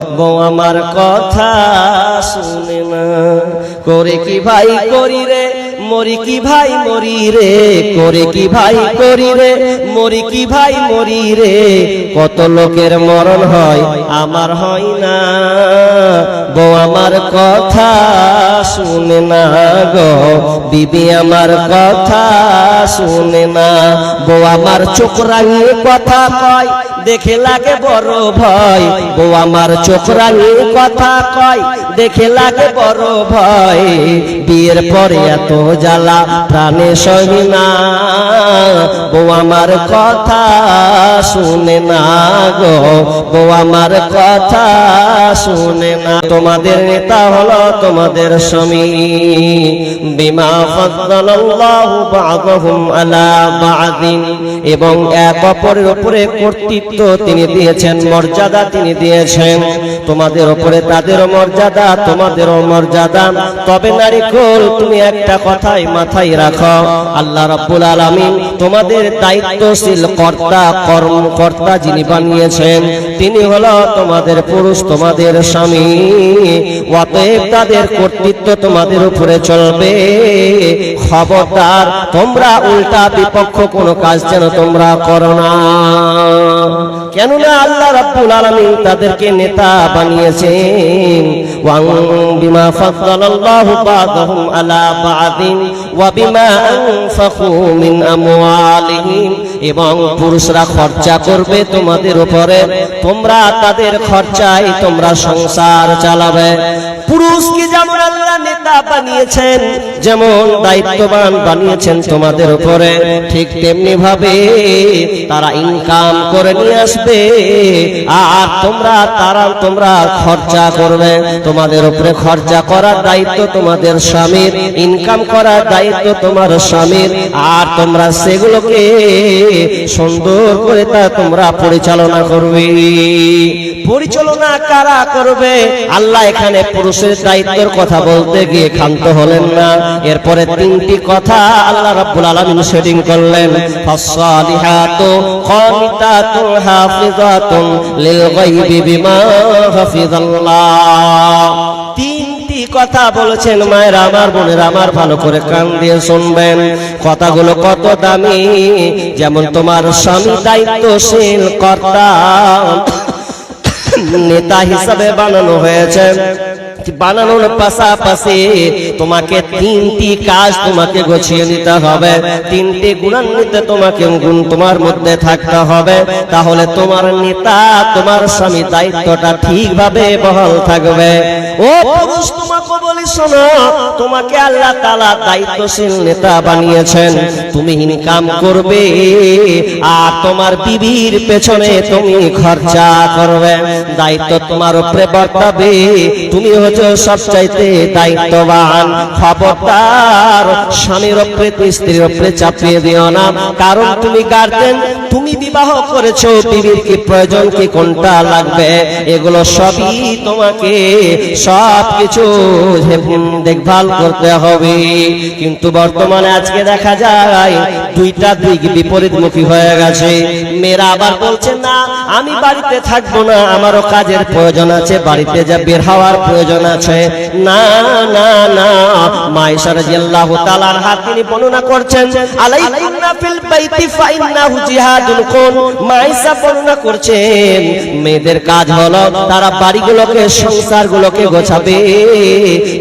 বউ আমার কথা শুনে না। করে কি ভাই করি রে? মরি কি ভাই মরি রে? করে কি ভাই করি রে? মরি কি ভাই মরি রে? কত লোকের মরণ হয়, আমার হয় না। বউ, আমার কথা শুনে না গো। বিবি, আমার কথা শুনে না। বউ, আমার চোখ কথা কয়, দেখে লাগে বড় ভয়। বউ, আমার চোখ কথা কয় দেখে লাগে বড় ভয়। বিয়ের পরে এত জ্বালা, প্রাণে সহি না। বউ আমার কথা শুনে না গো। বউ আমার কথা শুনে না। তোমাদের নেতা হলো তোমাদের স্বামী। বিমা ফদ্দালাল্লাহু আলা বা'দিন। এবং এক অপরের উপরে কর্তৃত্ব তিনি দিয়েছেন, মর্যাদা তিনি দিয়েছেন। তোমাদের উপরে তাদের মর্যাদা তোমাদেরও মর্যাদা তবে নারী কোল তুমি একটা কথাই মাথায় রাখো। আল্লাহ রাব্বুল আলামিন তোমাদের দায়িত্বশীল কর্তা, কর্মকর্তা যিনি বানিয়েছেন, তিনি হলো তোমাদের পুরুষ, তোমাদের স্বামী। অতএব তাদের কর্তৃত্ব তোমাদের উপরে চলবে। খবরদার, তোমরা উল্টা বিপক্ষ কোনো কাজ যেন তোমরা করো না। কেননা আল্লাহ রাব্বুল আলামিন তাদেরকে নেতা বানিয়েছেন। ওয়াং বিমা ফাদ্দালাল্লাহু বা'দাহুম আলা বা'দিন ওয়া বিমা আনফাকু মিন আমওয়ালিহিম। এবং পুরুষরা খরচা করবে তোমাদের উপরে, তোমরা তাদের খরচায় তোমরা সংসার চালাবে। পুরুষকে যেমন আল্লাহ নেতা বানিয়েছেন, যেমন দায়িত্ববান বানিয়েছেন তোমাদের উপরে, ঠিক তেমনি ভাবে তারা ইনকাম করে নিয়ে আসবে, আর তোমরা তারা তোমরা খরচা করবে, তোমাদের উপরে খরচা করার দায়িত্ব তোমাদের স্বামীর, ইনকাম করার দায়িত্ব তোমার স্বামীর, আর তোমরা সেগুলোকে সুন্দর করে তা তোমরা পরিচালনা করবে। পরিচালনা কারা করবে? আল্লাহ এখানে পুরুষের দায়িত্বের কথা বলতে গিয়ে ক্ষান্ত হলেন না। এরপরে তিনটি কথা আল্লাহ রাব্বুল আলামিন সেটিং করলেন। ফাসসালিহাতু কানিতাতুন হাফিজাতুন লিল গায়বি বিমা হাফিজাল্লাহ। কথা বলেছেন মায়ের, আমার বোনের, আমার ভালো করে কান দিয়ে শুনবেন। কথাগুলো কত দামি? যেমন তোমার স্বামী দায়িত্বশীল কর্তা, নেতা হিসাবে বানানো হয়েছে। বানানোর পাশাপাশি তোমাকে তিনটি কাজ তোমাকে গুছিয়ে নিতে হবে। তিনটি গুণান্বিত তোমাকে গুণ তোমার মধ্যে থাকতে হবে। তাহলে তোমার নেতা, তোমার স্বামী দায়িত্বটা ঠিকভাবে বহাল থাকবে। ও পুরুষ, তোমাকে বলি শোনো, তোমাকে আল্লাহ তালা দায়িত্বশীল নেতা বানিয়েছেন। তুমি ইনকাম করবে আর তোমার বিবির পেছনে তুমি খরচা করবে। দায়িত্ব তোমার উপরে বর্তাবে। তুমি হচ্ছে সবচাইতে দায়িত্ববান, খবরদার, স্বামীর তুমি স্ত্রীর উপরে চাপিয়ে দিও না। কারণ তুমি গার্জেন তুমি বিবাহ করেছ, বিবির কি প্রয়োজন, কি কোনটা লাগবে? এগুলো সবই তোমাকে দেখভাল করতে হবে। কিন্তু বর্তমানে আজকে দেখা যায়, দুইটা দিক বিপরীতমুখী হয়ে গেছে। মেয়েরা আবার বলছে, না, আমি বাড়িতে থাকব না, আমারও কাজের প্রয়োজন আছে, বাড়িতে যা বের হওয়ার প্রয়োজন আছে। না না না। রাদিয়াল্লাহু তাআলার হাত তিনি বর্ণনা করছেন ফিল বাইতি ফাইন্নাহু জিহাদুল কুন বর্ণনা করছেন, মেয়েদের কাজ হলো তারা বাড়িগুলোকে, সংসারগুলোকে গোছাবে।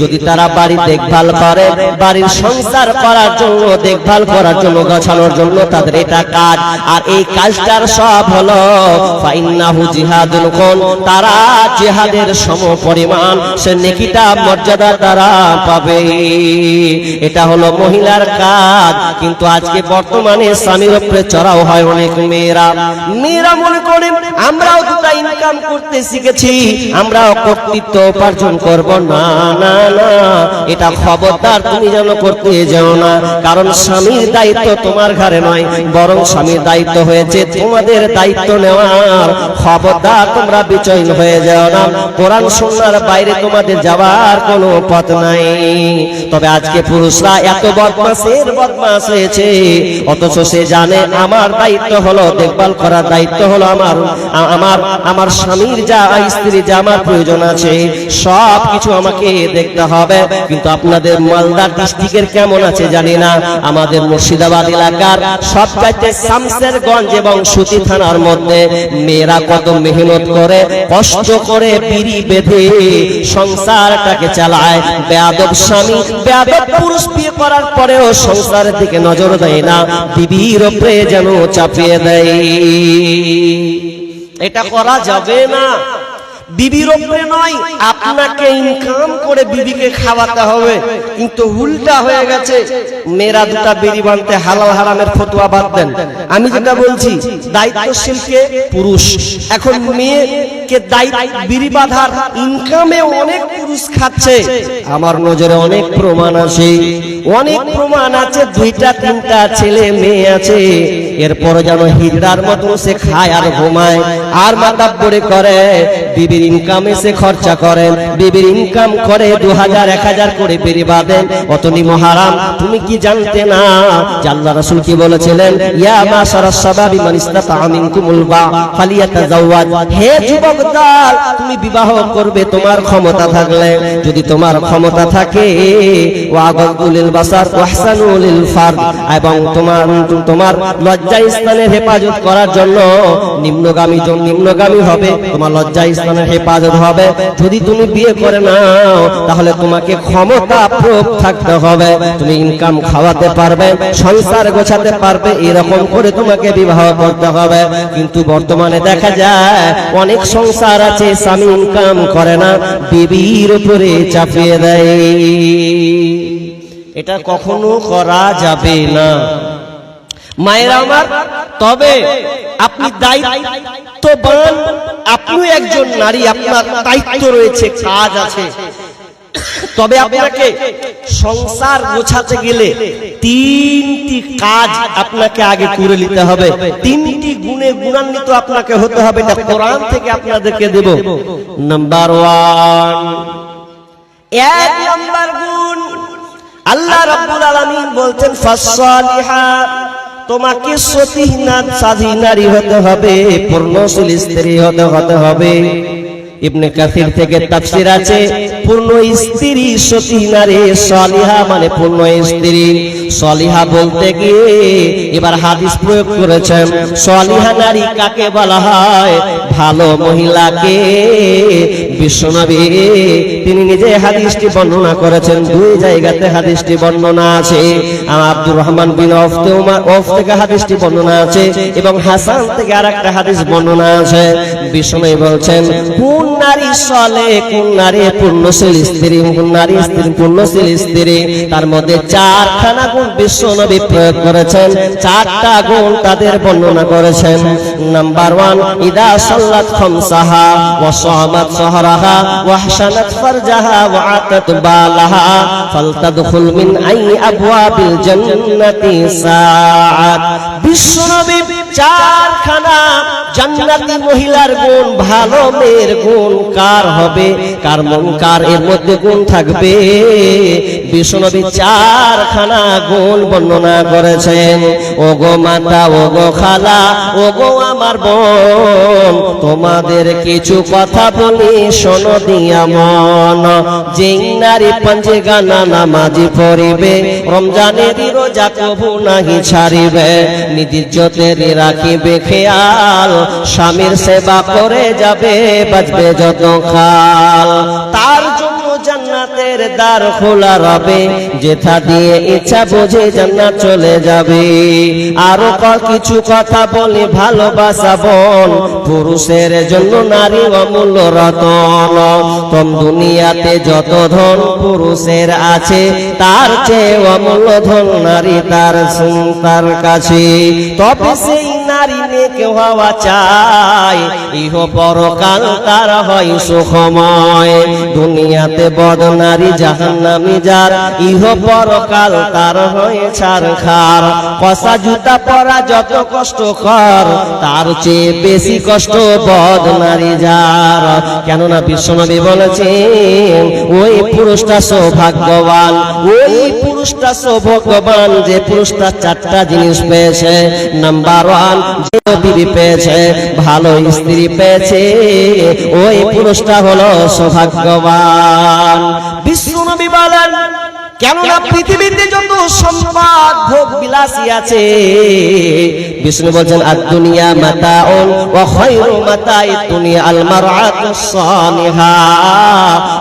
যদি তারা বাড়ি দেখভাল করে, বাড়ির সংসার করার জন্য, দেখভাল করার জন্য, গোছানোর জন্য তাদের এটা কাজ। আর এই কাজটার সব হলো ফাইন্নাহু জিহাদুল কুন তারা জিহাদের সম সে নেকিটা মর্যাদা তারা পাবে। এটা হলো মহিলার কাজ, কিন্তু আজকে বর্তমানে স্বামীর উপরে চড়াও হয় অনেক মেয়েরা। মেয়েরা মনে করে, আমরাও দুটা ইনকাম করতে শিখেছি, আমরাও কর্তৃত্ব উপার্জন করব। না না না, এটা খবরদার, তুমি যেন করতে যাও না। কারণ স্বামীর দায়িত্ব তোমার ঘরে নয়, বরং স্বামীর দায়িত্ব হয়েছে তোমাদের দায়িত্ব নেওয়ার। খবরদার, তোমরা বিচয়ন হয়ে যাও না। কোরআন সুন্নাহর বাইরে তোমাদের যাওয়ার কোনো পথ নাই। তবে আজকে পুরুষরা এত বদমাসের বদমাস হয়েছে, অথচ সে জানে আমার দায়িত্ব হলো, দেখভাল করার দায়িত্ব হলো আমার আমার আমার স্বামীর যা স্ত্রী যা আমার প্রয়োজন আছে সব কিছু আমাকে দেখতে হবে। কিন্তু আপনাদের মালদা ডিস্ট্রিক্টের কেমন আছে জানি না, আমাদের মুর্শিদাবাদ এলাকার সব চাইতে শামসেরগঞ্জ এবং সুতি থানার মধ্যে মেয়েরা কত মেহনত করে, কষ্ট করে বিড়ি বেঁধে সংসারটাকে চালায়। বেয়াদব স্বামী, বেয়াদব পুরুষ বিয়ে করার পরেও সংসারের দিকে নজর দেয় না। বিবির ওপরে যেন চাপিয়ে দেয়। এটা করা যাবে না। বিবির নয়, আপনাকে ইনকাম করে বিবিকে খাওয়াতে হবে। কিন্তু উল্টা হয়ে গেছে, মেয়েরা দুটা বিড়ি বানতে হালাল হারামের ফতোয়া বাদ দেন। আমি যেটা বলছি দায়িত্বশীল কে পুরুষ। এখন দায়িত্ব ইনকামে অনেক পুরুষ খাচ্ছে। আমার নজরে অনেক প্রমাণ আছে। অনেক প্রমাণ আছে, দুইটা, তিনটা ছেলে মেয়ে আছে। এরপর যেন হিজড়ার মতন সে খায় আর ঘুমায়, আর মাতাব্বরে করে বিবির ইনকামে সে খরচা করেন বিবির ইনকাম করে দু হাজার এক হাজার করে বেরি বাঁধেন অতনি মহারাম, তুমি কি জানতে না? আল্লাহ রাসূল কি বলেছিলেন? ইয়া মান ইসতাতা মিনকুমুল বা ফালিয়াতাজাওয়াজ হে যুবক দল তুমি বিবাহ করবে তোমার ক্ষমতা থাকলে। যদি তোমার ক্ষমতা থাকে ওয়াগাগুলিল বাসার ওয়াহসানুলিল এবং তোমার তোমার লজ্জা স্থানের হেফাজত করার জন্য নিম্নগামী নিম্নগামী হবে। তোমার লজ্জা স্থানের হেফাজত হবে। যদি তুমি বিয়ে করে নাও, তাহলে তোমাকে ক্ষমতা প্রয়োগ থাকতে হবে। তুমি ইনকাম খাওয়াতে পারবে, সংসার গোছাতে পারবে, এরকম করে তোমাকে বিবাহ করতে হবে। কিন্তু বর্তমানে দেখা যায়, অনেক সংসার আছে, স্বামী ইনকাম করে না, বিবির উপরে চাপিয়ে দেয়। এটা কখনো করা যাবে না। মায়েরা আমার, তবে আপনি দায়িত্ববান আপনি একজন নারী, আপনার দায়িত্ব রয়েছে, কাজ আছে। তবে আপনাকে সংসার গোছাতে গেলে তিনটি কাজ আপনাকে আগে করে নিতে হবে। তিনটি গুণে গুণান্বিত আপনাকে হতে হবে, এটা কোরআন থেকে আপনাদেরকে দেব। Number one. এক নাম্বার গুণ, আল্লাহ রাব্বুল আলামিন বলছেন, ফাসসালিহাত। তোমাকে সতী না নারী হতে হবে, পূর্ণশীল স্ত্রী হতে হতে হবে। ইবনে কাসির থেকে তাফসির আছে, পূর্ণ স্ত্রী সতী নারী, সলিহা মানে পূর্ণ স্ত্রী। সলিহা বলতে গিয়ে এবার হাদিস প্রয়োগ করেছেন সলিহা নারী কাকে বলা হয়? ভালো মহিলাকে বিশ্বনবী তিনি নিজে হাদিসটি বর্ণনা করেছেন, দুই জায়গাতে হাদিসটি বর্ণনা আছে। আব্দুর রহমান বিন অফ থেকে হাদিসটি বর্ণনা আছে এবং হাসান থেকে আরেকটা হাদিস বর্ণনা আছে। বিশ্বনবী বলছেন, কোন নারী সলে, কোন নারী পূর্ণশীল স্ত্রী, কোন নারী স্ত্রী পূর্ণশীল স্ত্রী? তার মধ্যে চারখানা গুণ বিশ্বনবী প্রয়োগ করেছেন, চারটা গুণ তাদের বর্ণনা করেছেন। নাম্বার ওয়ান, ইদা সাল্লাত খামসাহা ওয়া সামাত সাহরাহা ওয়া আতাত বালাহা ফালতাদখুল মিন আই আবওয়াবিল জান্নাতি সাআত চারখানা জান্নাতি মহিলার গুণ, ভালো মেয়ের গুণ কার হবে? কার মন কার এর মধ্যে গুণ থাকবে? বিষ্ণবী চারখানা গুণ বর্ণনা করেছেন। ও গো মাতা ও গো খালা ও গো আমার বোন, তোমাদের কিছু কথা বলি শোনো দিয়া মন। যেই নারী পঞ্জে গানা নামাজি পড়িবে। রমজানের রোজা কবু নাহি ছাড়িবে। নিজের নিদিজ্জতের রাখিবে খেয়াল। স্বামীর সেবা করে যাবে বাজবে যত খাল। তার দ্বার খোলা রবে। যেথা দিয়ে ইচ্ছা বুঝে জান্নাত চলে যাবে। আরও কিছু কথা ভালোবাসা বল। পুরুষের জন্য নারী অমূল্য রতন। দুনিয়াতে যত ধন পুরুষের আছে, তার চেয়ে অমূল্য ধন নারী তার তার কাছে। সেই নারী নেকে হওয়া চায় ইহ পরকাল তার হয় সুখময়। দুনিয়াতে বদ নারী জাহান্নামি যার। ইহ পরকাল তার হয় ছাড় খার। কষা জুতা পরা যত কষ্ট কর, তার চেয়ে বেশি কষ্ট বদ নারী যার। কেননা বিশ্বনবী বলেছেন, ওই পুরুষটা সৌভাগ্যবান, ওই পুরুষটা সৌভাগ্যবান যে পুরুষটা চারটা জিনিস পেয়েছে। নাম্বার ওয়ান বিবি পেয়েছে ভালো স্ত্রী পেয়েছে ওই পুরুষটা হলো সৌভাগ্যবান। বিষ্ণু নবী বলেন কেননা পৃথিবীতে যত সম্পদ ভোগ বিলাসী আছে বিষ্ণু বলছেন আর দুনিয়া মাতা ওয়া খায়রু মাতাই দুনিয়া আল মারআতু সালিহা।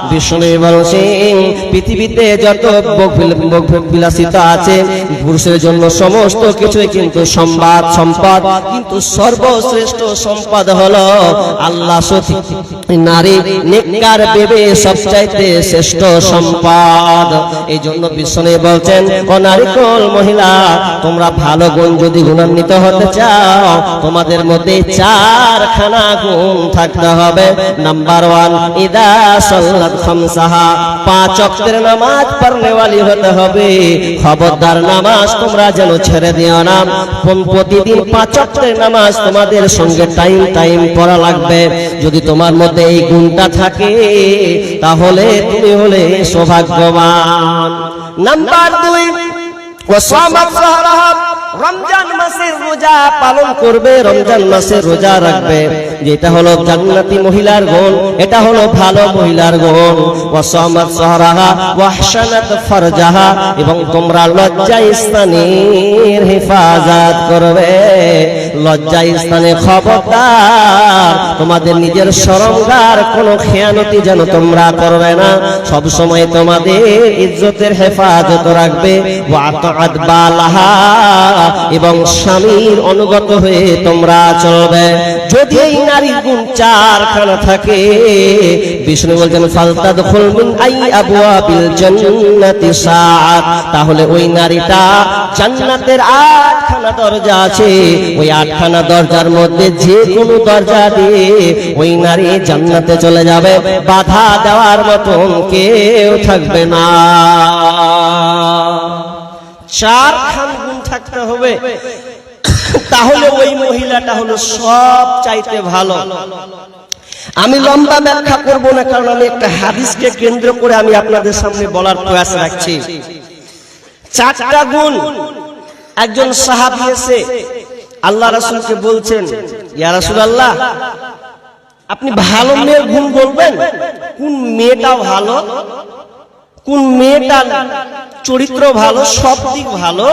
বিষ্ণু বলছেন পৃথিবীতে যত ভোগ বিল- ভোগ বিলাসিতা আছে পুরুষের জন্য সমস্ত কিছুই কিন্তু সম্পদ সম্পদ। কিন্তু সর্বশ্রেষ্ঠ সম্পদ হলো আল্লাহ সতী। নারী নেককার বেবে সবচাইতে শ্রেষ্ঠ সম্পদ। এই জন্য বিশ্বনে বলছেন ও নারীকল মহিলা, তোমরা ভালো গুণ যদি গুণান্বিত হতে চাও, তোমাদের মধ্যে চারখানা গুণ থাকতে হবে। নাম্বার ওয়ান ইদা সাল্লাত খামসাহা, পাঁচ ওয়াক্তের নামাজ পড়নেওয়ালি হতে হবে। খবরদার নামাজ তোমরা যেন ছেড়ে দিও না। পম- প্রতিদিন পাঁচ ওয়াক্তের নামাজ তোমাদের সঙ্গে টাইম টাইম পড়া লাগবে। যদি তোমার মধ্যে এই গুণটা থাকে, তাহলে তুমি হলে সৌভাগ্যবান। নাম্বার দুই ওয়াসামাত সাহরাহা রমজান মাসের রোজা পালন করবে, রমজান মাসের রোজা রাখবে। যেটা হলো জান্নাতি মহিলার গুণ, এটা হলো ভালো মহিলার গুণ। ওয়াসামাত সাহরাহা, ওয়াহসানাত ফারজাহা, এবং তোমরা লজ্জা স্থানের হেফাজত করবে। লজ্জা স্থানে খবরদার, তোমাদের নিজের শরমগার, কোনো খেয়ানতি যেন তোমরা করবে না। সব সময় তোমাদের ইজ্জতের হেফাজত রাখবে। ওয়াতাআত বালাহা এবং স্বামীর অনুগত হয়ে তোমরা চলবে। যদি এই নারীর গুণ চারখানা থাকে বিষ্ণু বলছেন ফালতাদ মিন আই আবওয়াবিল জান্নাতি সাআত। তাহলে ওই নারীটা জান্নাতের আটখানা দরজা আছে। ওই আটখানা দরজার মধ্যে যে কোনো দরজা দিয়ে ওই নারী জান্নাতে চলে যাবে। বাধা দেওয়ার মতন কেউ থাকবে না। চার খান গুণ থাকতে হবে। তাহলে ওই মহিলাটা হলো সব চাইতে ভালো। আমি লম্বা ব্যাখ্যা করব না, কারণ আমি একটা হাদিসকে কেন্দ্র করে আমি আপনাদের সামনে বলার প্রয়াস রাখছি। চারটা গুণ একজন সাহাবি এসে আল্লাহ রাসূলকে বলছেন, ইয়া রাসূলুল্লাহ, আপনি ভালো মেয়ের গুণ বলবেন? কোন মেয়েটা ভালো? কোন মেয়েটা চরিত্র ভালো, সব দিক ভালো,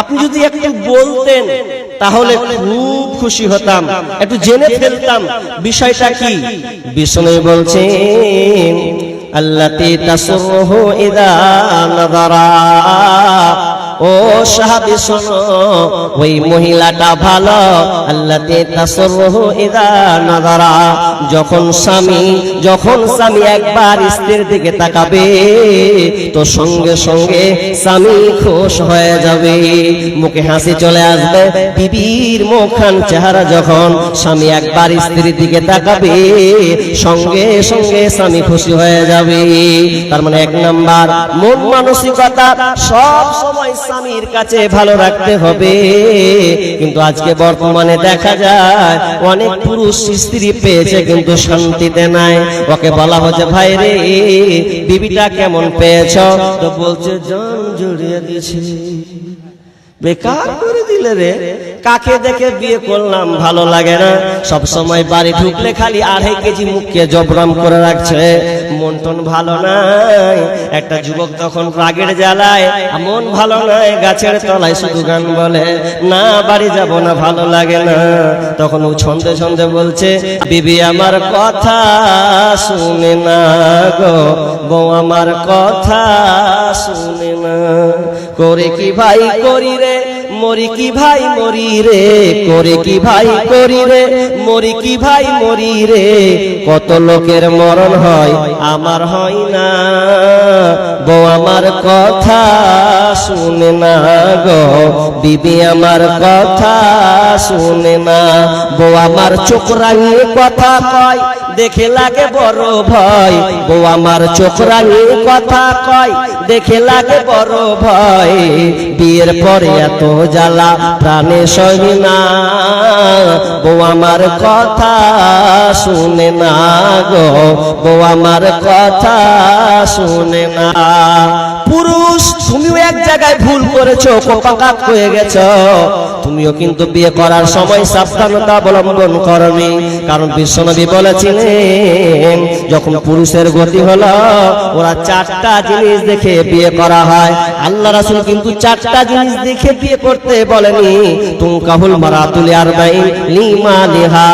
আপনি যদি একটু বলতেন, তাহলে খুব খুশি হতাম, একটু জেনে ফেলতাম, বিষয়টা কি? বিষ্ণু ইদা নাযারা। ও সাহাবী, শোনো, ওই মহিলাটা ভালো। নাযারা। যখন স্বামী যখন স্বামী একবার স্ত্রীর দিকে তাকাবে, তো সঙ্গে সঙ্গে স্বামী খুশ হয়ে যাবে। মুখে হাসি চলে আসবে। বিবির মুখখান চেহারা যখন স্বামী একবার স্ত্রীর দিকে তাকাবে, সঙ্গে সঙ্গে স্বামী খুশি হয়ে যাবে। তার মানে এক নাম্বার, মন মানসিকতা সব সময় স্বামীর কাছে ভালো রাখতে হবে। কিন্তু আজকে বর্তমানে দেখা যায়, অনেক পুরুষ স্ত্রী পেয়েছে কিন্তু শান্তিতে নাই। ওকে বলা হচ্ছে, ভাই রে, বিবিটা কেমন পেয়েছ? তো বলছে, জান জড়িয়ে দিয়েছে। বেকার করে দিলে রে। কাকে দেখে বিয়ে করলাম? ভালো লাগে না। সব সময় বাড়ি ঢুকলে খালি আড়াই কেজি মুখকে জবরাম করে রাখছে। মন টন ভালো নাই। একটা যুবক তখন রাগের জ্বালায়। মন ভালো নাই, গাছের তলায় শুধু গান বলে। না, বাড়ি যাব না, ভালো লাগে না। তখন ও ছন্দে ছন্দে বলছে, বিবি, আমার কথা শুনে না গো। বউ, আমার কথা শুনে না। করে কি ভাই করি রে? মরি কি ভাই মরি রে? করে কি ভাই করি রে? মরি কি ভাই মরি রে? কত লোকের মরণ হয়, আমার হয় না। বউ, আমার কথা শুনে না গো। বিবি, আমার কথা শুনে না। বউ, আমার চোখ রাঙিয়ে কথা কয়, দেখে লাগে বড় ভয়। বউ, আমার চোখ রাঙিয়ে কথা কয় দেখে লাগে বড় ভয়। বিয়ের পরে এত জ্বালা, প্রাণে সহি না। বউ আমার কথা শুনে না গো। বউ আমার কথা শুনে না। পুরুষ, তুমিও এক জায়গায় ভুল করেছ কোপাকাত হয়ে গেছো। তুমিও কিন্তু বিয়ে করার সময় সাবধানতা অবলম্বন করবে কারণ বিশ্বনবী বলেছিলেন, যখন পুরুষের গতি হলো, ওরা চারটা জিনিস দেখে বিয়ে করা হয়। আল্লাহ রাসুল কিন্তু চারটা জিনিস দেখে বিয়ে করতে বলেনি। তুম কাহুল আর আরবাইন লিমা লিহা